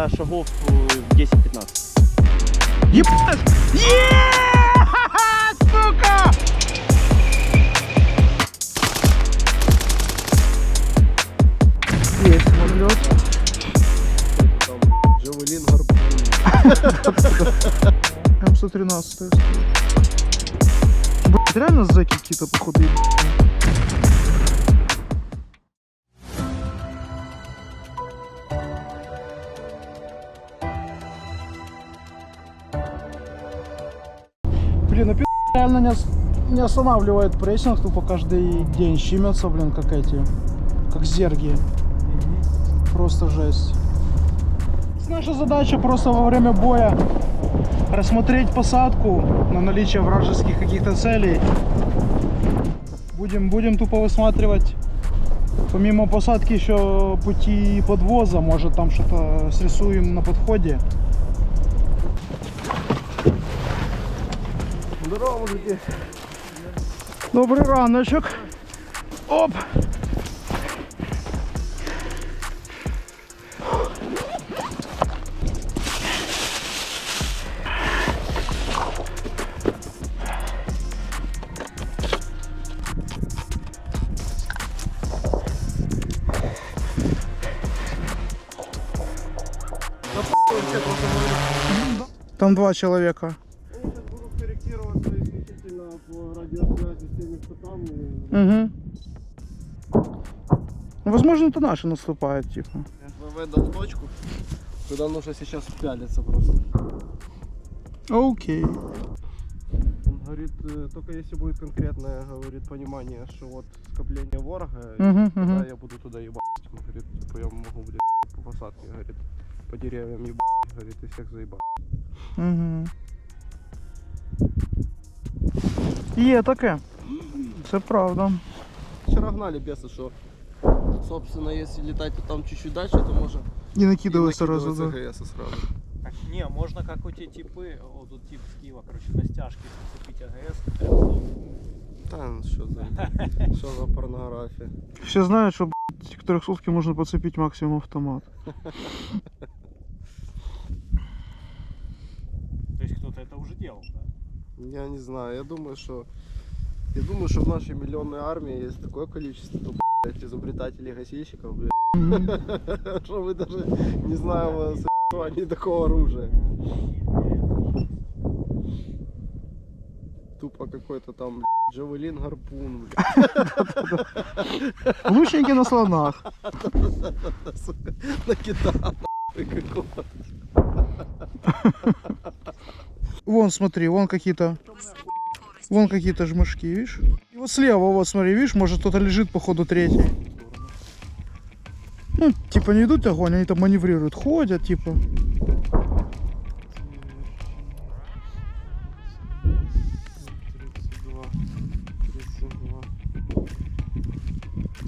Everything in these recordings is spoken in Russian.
где-то шагов э, 10-15. Ебать! Е! Ха-ха, Сука! Есть самолет. Джавелин гарпун. М113 стоит. Блять, реально зэки какие-то походу ебаные. Реально не, ос- не останавливает прессинг, тупо каждый день щемятся, блин, как эти, как зерги. Просто жесть. Наша задача просто во время боя рассмотреть посадку на наличие вражеских каких-то целей. Будем, будем тупо высматривать помимо посадки еще пути подвоза, может там что-то срисуем на подходе. Мужики. Добрий раночок. Оп! Там два человека. Возможно, это наши наступают, типа. ВВ дал точку, куда нужно сейчас пялиться просто. Окей. Он говорит, э, только если будет конкретное, говорит, понимание, что вот скопление ворога, Мгм, тогда я буду туда ебать. Он говорит, типа я могу, блядь, по посадке, говорит, по деревьям ебать, говорит, и всех заебать. Угу. Є таке. Це правда. Вчера гнали бесы, что, собственно, если летать то там чуть-чуть дальше, то можно и накидали сразу, накидывать да. АГС сразу. Так, не, можно как у те типы, о, тут тип с Киева, короче, на стяжке зацепить АГС. Та ну що за, що за порнографія. Все знають, що блядь, к трьохсотки можна поцепить максимум автомат. То есть кто-то это уже делал, да? Я не знаю, я думаю, что я думаю, что в нашей миллионной армии есть такое количество изобретателей гасильщиков, блядь, что мы даже не знаем о существовании такого оружия. Тупо какой-то там блядь, джавелин гарпун, блядь, Лучники на слонах. нахуй какого-то. Вон, смотри, вон какие-то... Вон какие-то жмышки, видишь? Вот слева, вот смотри, видишь, может кто-то лежит, походу, третий. Ну, типа не идут огонь, они там маневрируют, ходят, типа. 32,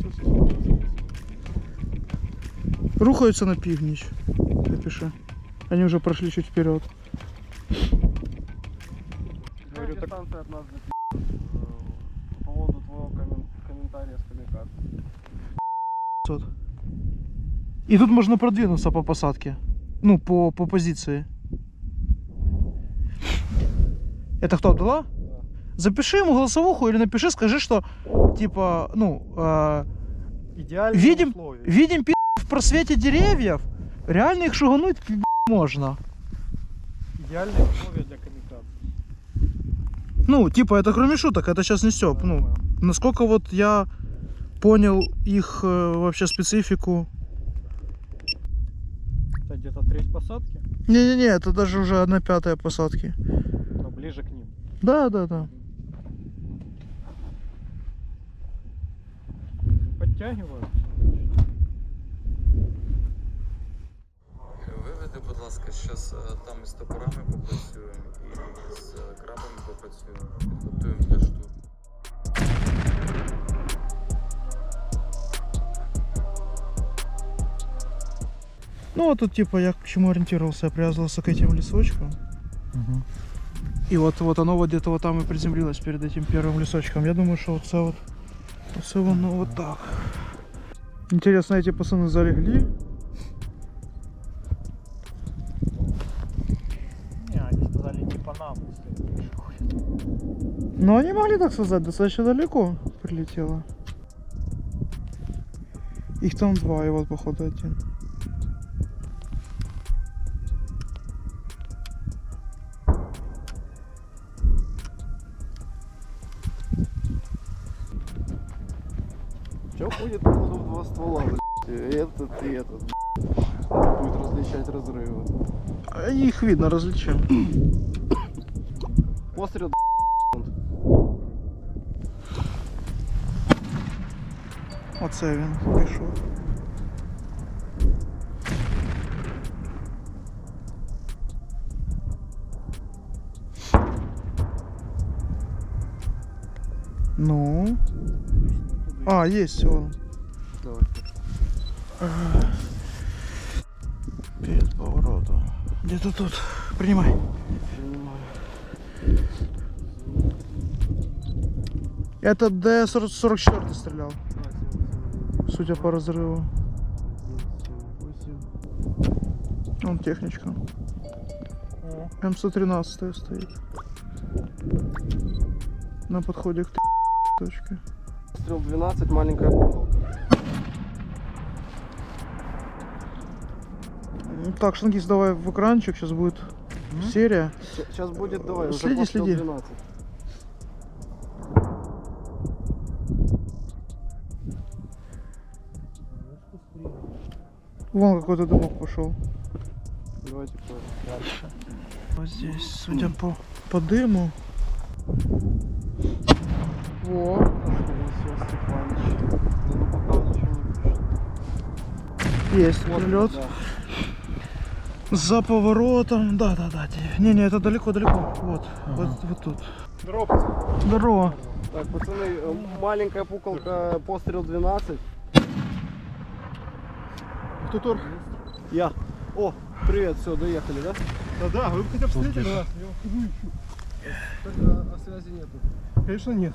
32. Рухаются на північ. Напиши. Они уже прошли чуть вперед. Говорю, дистанция 500. И тут можно продвинуться по посадке. Ну, по, по позиции. Это кто, Абдулла? Запиши ему голосовуху или напиши, скажи, что, типа, ну, э, видим, видим пи*** в просвете деревьев, реально их шугануть пи*** можно. Идеальные условия для камикадзе. Ну, типа, это кроме шуток, это сейчас не стёб, ну, насколько вот я понял их э, вообще специфику. Это где-то треть посадки, Не-не-не, это даже уже одна пятая посадки. но ближе к ним. Да, да, да. Подтягивают. Виведи, будь ласка, зараз там із топорами попрацюємо і з е, крабами попрацюємо. Підготуємо для штурму. Ну, вот тут, типа, я к чему ориентировался, я привязывался к этим лесочкам. Угу. И вот, вот оно вот где-то вот там и приземлилось перед этим первым лесочком. Я думаю, что вот все вот, вот воно ну, вот так. Интересно, эти пацаны залегли? Не, они сказали не по нам, Но они могли так сказать, достаточно далеко прилетело. Их там два, и вот походу один. Ствола, блядь, этот, и этот, блядь. Надо будет различать разрывы. А Их видно, различим. Пострел, Оце він пішов. Ну. А, есть он. Перед поворотом. Где-то тут. Принимай. Это Д-44 стрелял, судя по разрыву. Он техничка. М113 стоит. На подходе к точке. Пострел 12, маленькая Так, Шангис, давай в экранчик, сейчас будет серия. Сейчас будет, давай, уже Следи, пострел следи. 12. Вон какой-то дымок пошел. Давайте дальше. Вот здесь, судя по, по дыму. Во. Ну. Есть Вот, прилет. да. За поворотом. Да, да, да. Не-не, это далеко-далеко. Вот. Вот, вот тут. Здорово. Так, пацаны, э, маленькая пуколка, пострел 12. Кто Тор? Я. О, привет, все, доехали, да? Да, да, вы бы хотя бы встретили нас. Я иду ищу. Так, а, а связи нету. Конечно, нет.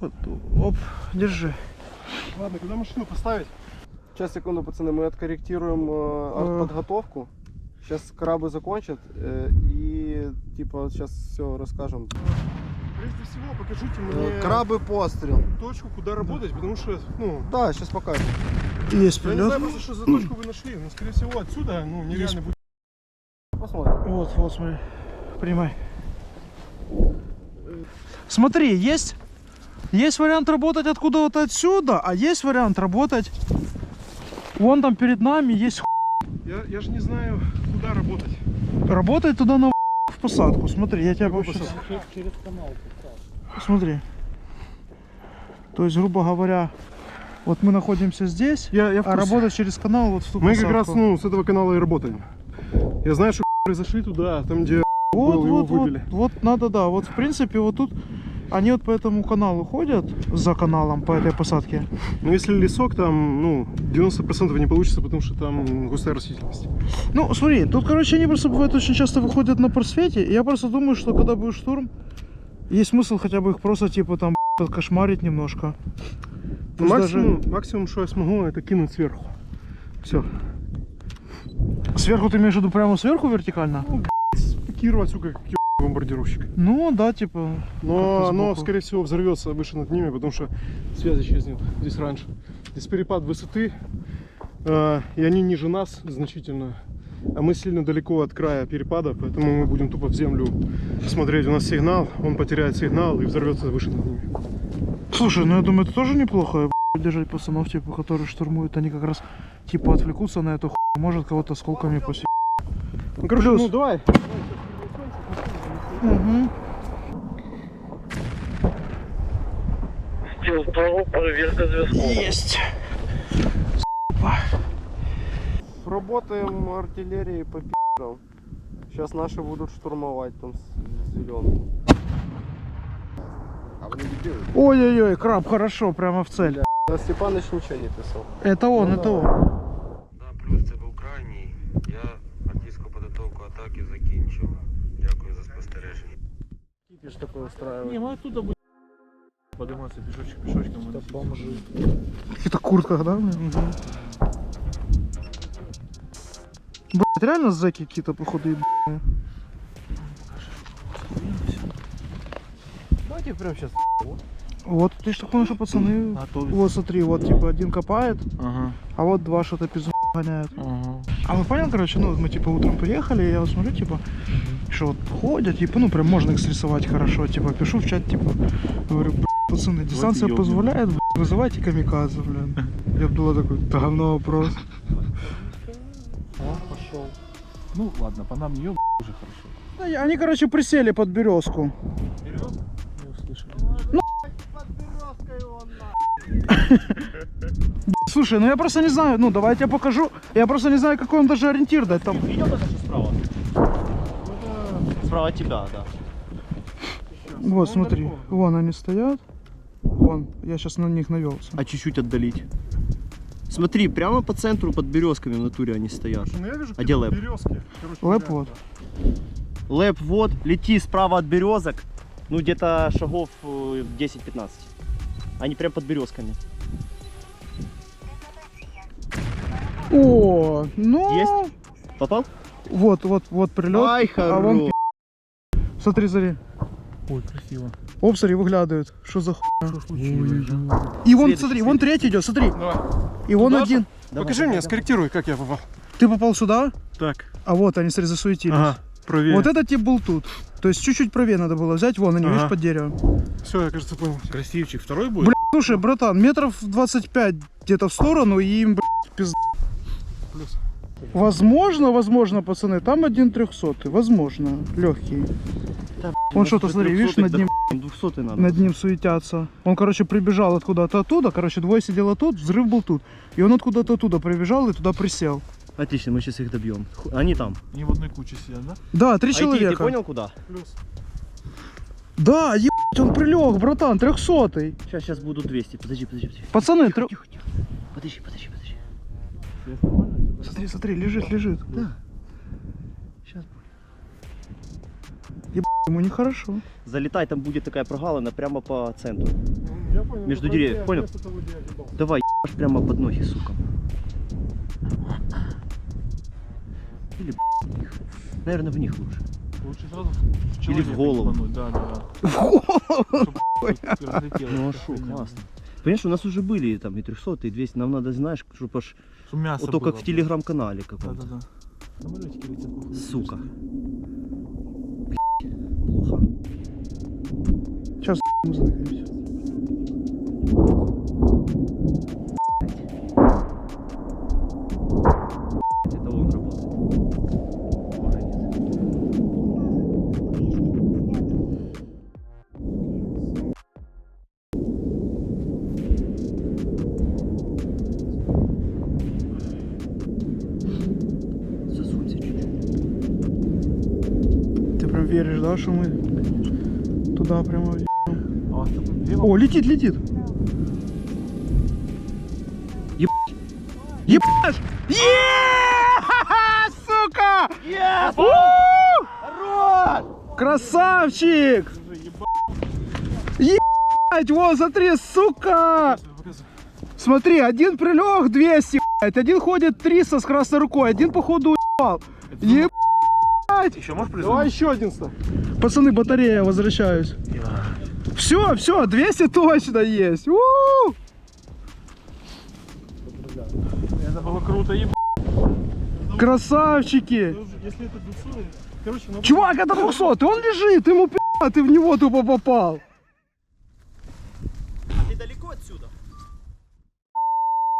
Вот, оп, держи. Ладно, куда машину поставить? Сейчас, секунду, пацаны, мы откорректируем э, подготовку. Сейчас крабы закончат э, и типа сейчас все расскажем. Прежде всего, покажите мне Э, крабы пострел. точку, куда работать, потому что, ну, Да, сейчас покажем. Есть я не прилет. знаю просто, что за точку вы нашли, но, скорее всего, отсюда, ну, нереально будет. Посмотрим. Вот, вот, смотри. Принимай. Смотри, есть, есть вариант работать откуда-то отсюда, а есть вариант работать вон там перед нами есть Я, я же не знаю, куда работать. Работать туда на в посадку. Смотри, я тебя вообще... посадку? Через канал. Смотри. То есть, грубо говоря, вот мы находимся здесь, Я, я а работать через канал вот в ту Мы как раз, посадку. ну, с этого канала и работаем. Я знаю, что произошли туда, там, где Вот, был, его вот, вот, вот надо, да. Вот в принципе вот тут они вот по этому каналу ходят за каналом по этой посадке. Но если лесок, там, ну, 90% не получится, потому что там густая растительность. Ну, смотри, тут, короче, они просто бывают очень часто выходят на просвете. Я просто думаю, что когда будет штурм, есть смысл хотя бы их просто типа там кошмарить немножко. Ну, максимум, максимум, что я смогу, это кинуть сверху. Все. Сверху ты имеешь в виду прямо сверху вертикально? Спикировать, сука, как бомбардировщик. Ну, да, типа. Но оно, скорее всего, взорвется выше над ними, потому что связь исчезнет здесь раньше. Здесь перепад высоты, э, и они ниже нас значительно. А мы сильно далеко от края перепада, поэтому мы будем тупо в землю смотреть. У нас сигнал, он потеряет сигнал и взорвется выше над ними. Слушай, ну я думаю, это тоже неплохо. Держать пацанов, типа, которые штурмуют, они как раз типа отвлекутся на эту хуйню. Может кого-то осколками посетить. Ну, короче, Плюс. ну давай. Угу. проверка зв'язку. Есть. Работаем артиллерией по пи***ам. Сейчас наши будут штурмовать там с зеленым. Ой-ой-ой, краб, хорошо, прямо в цель. А Степаныч ничего не писал. Это он, Ну, это давай. он. Кипиш такой устраивает. Не, мы оттуда будем подниматься пешочек, пешочком. Это бомжи. В каких-то куртках, да? Блять, Реально зэки какие-то, походу, ебаные. Давайте прямо сейчас. Вот, ты что понял, что пацаны... Вот смотри, вот типа один копает, Ага, а вот два что-то пизду гоняют. ага. А вы понял, короче, ну мы типа утром приехали, я вот смотрю, типа, что вот ходят, типа, ну прям можно их срисовать хорошо, типа, пишу в чат, типа, говорю, «Бля, пацаны, дистанция ёбнем». позволяет, бля, вызывайте камикадзе, блин. Я было такой, да говно вопрос. Пошел. Ну ладно, по нам не еб уже хорошо. Они, короче, присели под березку. Не услышали. Слушай, ну я просто не знаю, ну давай я тебе покажу. Я просто не знаю, какой он даже ориентир дать там. Видел это же справа? От тебя, да. Вот, смотри, вон они стоят. Вон, я сейчас на них навелся. А чуть-чуть отдалить. Смотри, прямо по центру под березками в натуре они стоят. Ну я вижу А где лэп? березки. Короче, Лэп вот. да. Лэп вот, лети справа от березок. Ну, где-то шагов э, 10-15. Они прям под березками. О, ну. Есть? Попал? Вот, вот, вот прилет. Ай, а вон. Смотри, смотри. Ой, красиво. Оп, смотри, выглядывают. Что за хуйня? И вон, смотри, вон третий идет, смотри. Давай. И вон Туда один. Покажи мне, скорректируй, как я попал. Ты попал сюда, Так. а вот они, смотри, засуетились. Ага, правее. Вот этот тип был тут. То есть чуть-чуть правее надо было взять. Вон они, Ага. видишь, под деревом. Все, я, кажется, понял. Красивчик. Второй будет? Бля, слушай, братан, метров 25 где-то в сторону, и им, блядь, пизда. Плюс. Возможно, возможно, пацаны, там один трехсотый, возможно, легкий. Он что-то, смотри, видишь, над ним, 200 надо. над ним суетятся. Он, короче, прибежал откуда-то оттуда, короче, двое сидело тут, взрыв был тут. И он откуда-то оттуда прибежал и туда присел. Отлично, мы сейчас их добьем. Они там. Они в одной куче сидят, да? Да, три А человека. ты понял куда? Плюс. Да, ебать, он прилег, братан, трехсотый. Сейчас, сейчас будут 200. Подожди, подожди, подожди. Пацаны, Тихо, тихо. Подожди, подожди, подожди. Смотри, смотри, лежит, лежит. Да. Сейчас. Ему нехорошо. Залетай, там будет такая прогалина прямо по центру. Я понял. Между ну, деревьев, понял? Давай, ебашь прямо под ноги, сука. Или в них. Наверное, в них лучше. Лучше сразу в Или в голову. ебануть, Да, да, да. В голову. Ну а шо, классно. Понимаешь, у нас уже были там и 300, и 200. Нам надо, знаешь, чтобы аж... Чтоб мясо Вот то, как было. в телеграм-канале каком-то. да, да. Самолетики летят, походу, Сука. Плохо. Сейчас мы знакомимся. Летит, летит. Ебать. Ебашь! Е-ха-ха, Сука! Yes! Хорош! Красавчик! Ебать, вон, смотри, сука! Смотри, один прилег 200, блядь, один ходит 300 с красной рукой, один походу уебал. Ебать! Еще можешь Давай призывать? еще один. Пацаны, батарея, возвращаюсь. Все, все, 200 точно есть. У! Это было круто, еб... Красавчики! Если это 200, короче, надо... Чувак, это 200, он лежит, ему пи***, ты в него тупо попал. А ты далеко отсюда?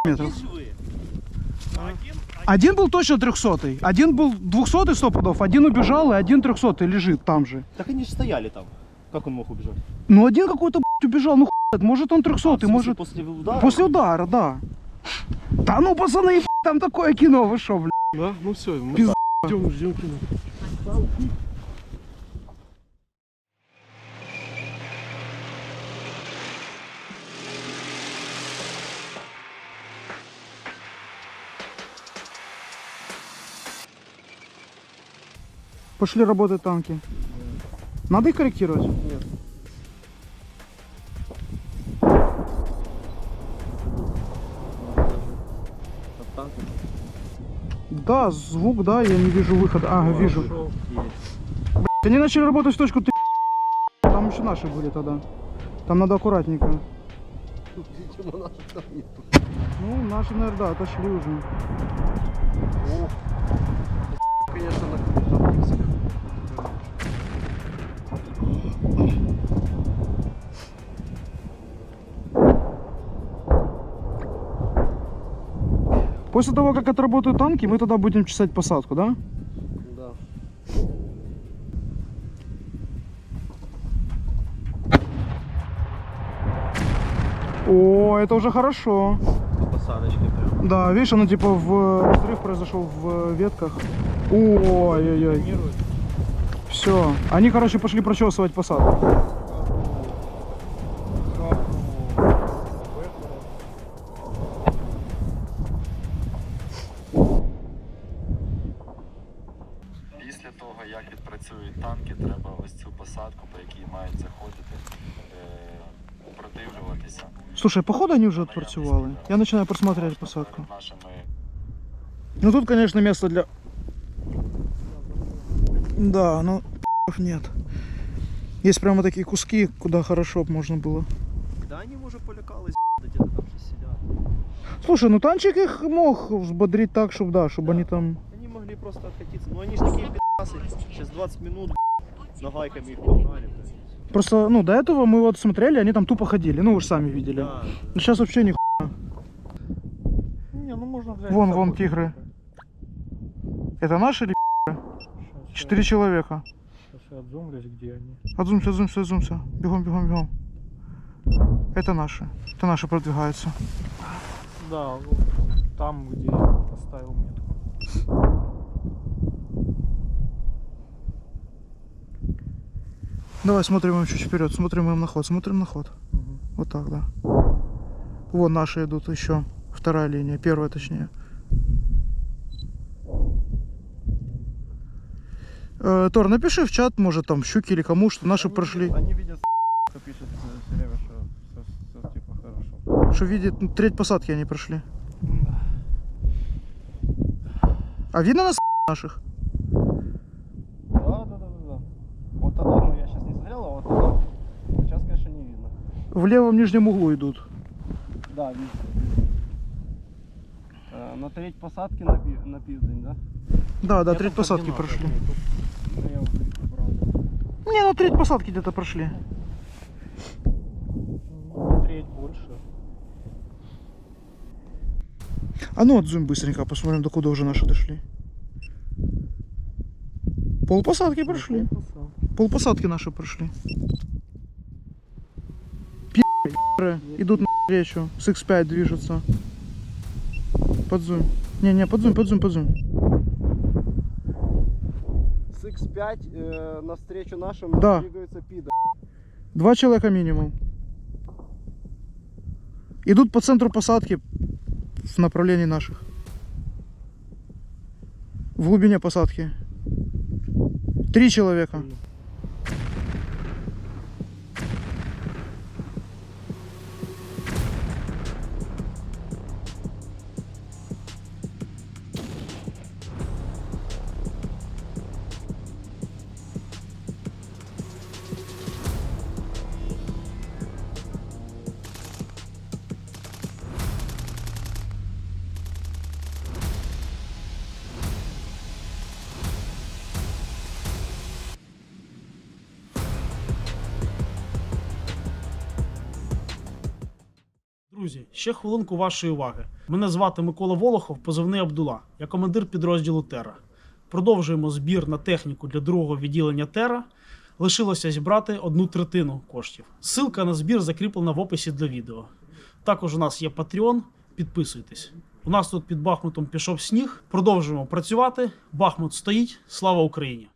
Метров. Живые? Один был точно 300 один был 200 сто пудов, один убежал, и один 300 лежит там же. Так они же стояли там. Как он мог убежать? Ну один какой-то убежал, ну хуй, может он 300 А, может... после удара? После удара, да. Да ну, пацаны, ебать, там такое кино, вы шо, блядь. Да? Ну все, мы Пизда. ждем, ждем кино. Пошли работать танки. Надо их корректировать? Нет. Да, звук, да, я не вижу выхода. Ага, вижу. Блядь, они начали работать в точку ты. Там еще наши были тогда. Там надо аккуратненько. Ну, наши, наверное, да, отошли уже. Конечно, на После того, как отработают танки, мы тогда будем чесать посадку, да? Да. О, это уже хорошо. По посадочке прям. Да, видишь, оно типа в взрыв произошел в ветках. Ой-ой-ой. Все. Они, короче, пошли прочесывать посадку. Того, як відпрацюють танки, треба ось цю посадку, по якій мають заходити, продивлюватися. Слушай, походу они уже отпрацевали. Я начинаю просматривать посадку. Ну тут, конечно, место для... Да, ну нет. Есть прямо такие куски, куда хорошо можно было. Да они уже полякались, да где-то там же сидят. Слушай, ну танчик их мог взбодрить так, чтобы да, чтобы они там... Они могли просто откатиться. Ну они же такие Сейчас 20 минут нагайками их погнали. блядь. Просто, ну, до этого мы вот смотрели, они там тупо ходили. Ну, вы же сами видели. Да. Ну, сейчас вообще не Не, ну можно взять. Вон, вон тигры. Это наши или Четыре человека. щас я отзумлюсь, где они. Отзумся, отзумся, отзумся. Бегом, бегом, бегом. Это наши. Это наши продвигаются. Да, вот там, где я поставил метку. Давай смотрим им чуть вперед, смотрим им на ход, смотрим на ход. Мгм. Вот так, да. Вон наши идут еще. Вторая линия, первая точнее. Э, Тор, напиши в чат, может там щуки или кому, что наши прошли. Они видят, что пишет все время, что все, типа хорошо. Что видит, ну, треть посадки они прошли. А видно нас наших? Да, да, да, да, да. Вот тогда, ну я сейчас не смотрел, а вот тогда. Сейчас, конечно, не видно. В левом нижнем углу идут. Да, видно. Э, на треть посадки на, пи- на пиздень, да? Да, да, треть посадки прошли. Я убрал. Не, ну треть посадки где-то прошли. На треть больше. А ну отзум быстренько, посмотрим, до куда уже наши дошли. Полпосадки прошли. Полпосадки наши прошли. Пи***ры идут на встречу. С X5 движутся. Подзум. Не-не, подзум, подзум, подзум. С X5 э, навстречу нашим Да. двигаются пида. Два человека минимум. Идут по центру посадки в направлении наших. В глубине посадки. Три человека. Друзі, ще хвилинку вашої уваги. Мене звати Микола Волохов, позивний Абдула. Я командир підрозділу Тера. Продовжуємо збір на техніку для другого відділення Тера. Лишилося зібрати одну третину коштів. Силка на збір закріплена в описі для відео. Також у нас є Patreon. Підписуйтесь. У нас тут під Бахмутом пішов сніг. Продовжуємо працювати. Бахмут стоїть. Слава Україні!